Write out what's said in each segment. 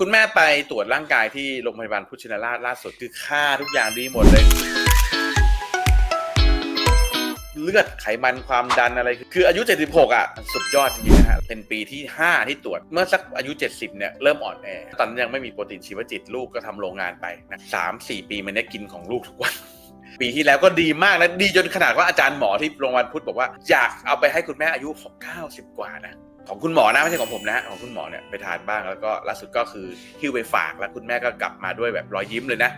คุณแม่ไปตรวจร่างกายที่โรงพยาบาลพุทธชินราชล่าสุดคือค่าทุกอย่างดีหมดเลย เลือดไขมันความดันอะไร คืออายุ 76 อะ สุดยอดจริงๆนะฮะ เป็นปีที่ 5 ที่ตรวจเมื่อสักอายุ 70 เนี่ย เริ่มอ่อนแอ ตอนนั้นยังไม่มีโปรตีนชีวจิตลูกก็ทำโรงงานไปนะสามสี่ปีมันได้กินของลูกทุกวัน ปีที่แล้วก็ดีมากและดีจนขนาดว่าอาจารย์หมอที่โรงพยาบาลพุทธบอกว่าอยากเอาไปให้คุณแม่อายุ 90 กว่านะของคุณหมอนะไม่ใช่ของผมนะของคุณหมอเนี่ยไปทานบ้างแล้วก็ล่าสุดก็คือฮิ้วไปฝากแล้วคุณแม่ก็กลับมาด้วยแบบรอยยิ้มเลยนะ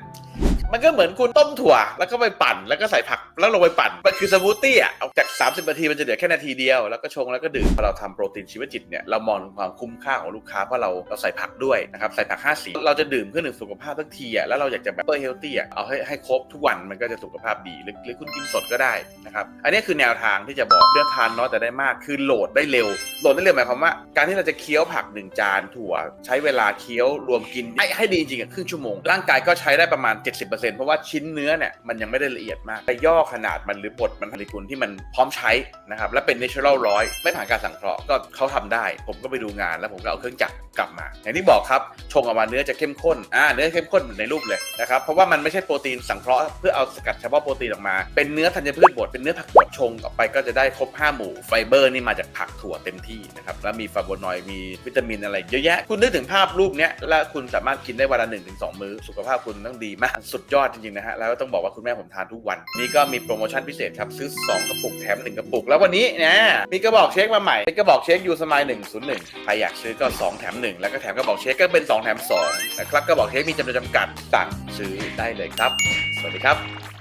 มันก็เหมือนคุณต้มถั่ว แล้วก็ไปปั่นแล้วก็ใส่ผักแล้วลงไปปั่น มันคือสมูทตี้อะเอาจาก 30 นาทีมันจะเหลือแค่นาทีเดียว แล้วก็ชงแล้วก็ดื่มพอเราทำโปรตีนชีวจิตเนี่ยเรามองความคุ้มค่าของลูกค้าเพราะเราเราใส่ผักด้วยนะครับใส่ผัก5สีเราจะดื่มเพื่อหนึ่งสุขภาพทั้งทีอะแล้วเราอยากจะแบบเปอร์เฮลตี้อะเอาให้ให้ครบทุกวันมันก็จะสุขภาพดีหรือหรือคุณกินสดก็ได้นะครับอันนี้คือแนวทางที่จะบอกเรื่องทานน้อยแต่ได้มากคือโหลดได้เร็วโหลดได้เร็วหมายความว่า การที่เราจะเคี้ยวผักหนึ่งจานถั่ว ใช้เวลาเคี้ยวรวมกินให้ให้ดีจริงๆครึ่งชั่วโมงร่างกายก็ใช้ได้ประมาณ 70เพราะว่าชิ้นเนื้อเนี่ยมันยังไม่ได้ละเอียดมากแต่ย่อขนาดมันหรือบดมันผลิตุลที่มันพร้อมใช้นะครับและเป็น natural ร้อยไม่ผ่านการสังเคราะห์ก็เขาทำได้ ผมก็ไปดูงานแล้วผมก็เอาเครื่องจักรกลับมา อย่างที่บอกครับชงออกมาเนื้อจะเข้มข้นอ่าเนื้อเข้มข้นเหมือนในรูปเลยนะครับเพราะว่ามันไม่ใช่โปรตีนสังเคราะห์เพื่อเอาสกัดเฉพาะโปรตีนออกมา เป็นเนื้อธัญพืชบดเป็นเนื้อผักบด ชงออกไปก็จะได้ครบห้าหมู่ไฟเบอร์นี่มาจากผักถั่วเต็มที่นะครับแล้วมีฟลาโวนอยด์มีวิตามินอะไรเยอะแยะ คุณนึกถึงภาพรูปเนี้ยแล้วคุณสามารถกินได้วันละหนึ่งถึงสองมื้อ สุขภาพคุณต้องดีมากสุดยอดจริงๆนะฮะแล้วก็ต้องบอกว่าคุณแม่ผมทานทุกวัน นี่ก็มีโปรโมชั่นพิเศษครับซื้อ 2 กระปุกแถม 1 กระปุก แล้ววันนี้นะมีกระบอกเช็คมาใหม่เป็นกระบอกเช็คยูสมาย101ใครอยากซื้อก็ 2 แถม 1 แล้วก็แถมกระบอกเช็คก็เป็น 2 แถม2นะครับกระบอกเช็คมีจำนวนจำกัดสั่งซื้อได้เลยครับ สวัสดีครับ